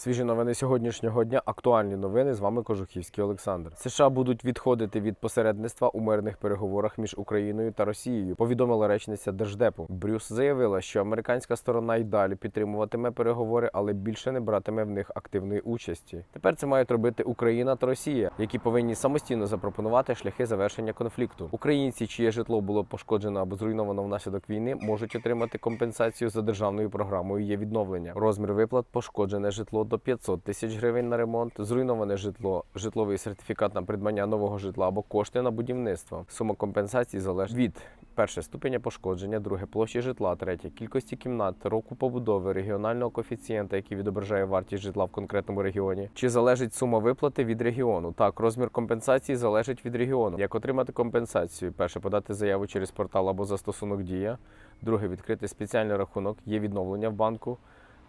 Свіжі новини сьогоднішнього дня. Актуальні новини. З вами Кожухівський Олександр. США будуть відходити від посередництва у мирних переговорах між Україною та Росією. Повідомила речниця Держдепу. Брюс заявила, що американська сторона й далі підтримуватиме переговори, але більше не братиме в них активної участі. Тепер це мають робити Україна та Росія, які повинні самостійно запропонувати шляхи завершення конфлікту. Українці, чиє житло було пошкоджено або зруйновано внаслідок війни, можуть отримати компенсацію за державною програмою є відновлення. Розмір виплат пошкоджене житло до 500 тисяч гривень на ремонт, зруйноване житло, житловий сертифікат на придбання нового житла або кошти на будівництво. Сума компенсації залежить від перше ступеня пошкодження, друге площі житла, третє кількості кімнат, року побудови, регіонального коефіцієнта, який відображає вартість житла в конкретному регіоні. Чи залежить сума виплати від регіону? Так, розмір компенсації залежить від регіону. Як отримати компенсацію? Перше подати заяву через портал або застосунок Дія. Друге відкрити спеціальний рахунок, є відновлення в банку.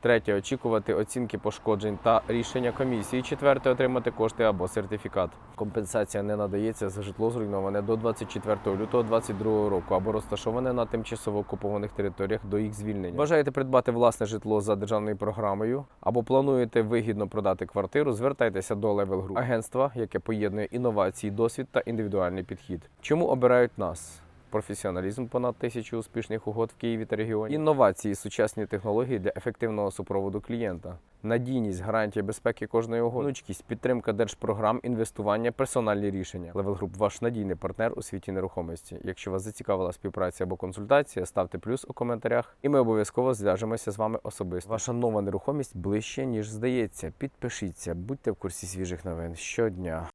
Третє очікувати оцінки пошкоджень та рішення комісії. Четверте отримати кошти або сертифікат. Компенсація не надається за житло зруйноване до 24 лютого 2022 року або розташоване на тимчасово окупованих територіях до їх звільнення. Бажаєте придбати власне житло за державною програмою або плануєте вигідно продати квартиру? Звертайтеся до Level Group, агентства, яке поєднує інновації, досвід та індивідуальний підхід. Чому обирають нас? Професіоналізм понад тисячу успішних угод в Києві та регіоні, інновації, сучасні технології для ефективного супроводу клієнта, надійність, гарантія безпеки кожної угоди, гнучкість, підтримка держпрограм, інвестування, персональні рішення. Level Group – ваш надійний партнер у світі нерухомості. Якщо вас зацікавила співпраця або консультація, ставте плюс у коментарях, і ми обов'язково зв'яжемося з вами особисто. Ваша нова нерухомість ближче ніж здається. Підпишіться, будьте в курсі свіжих новин щодня.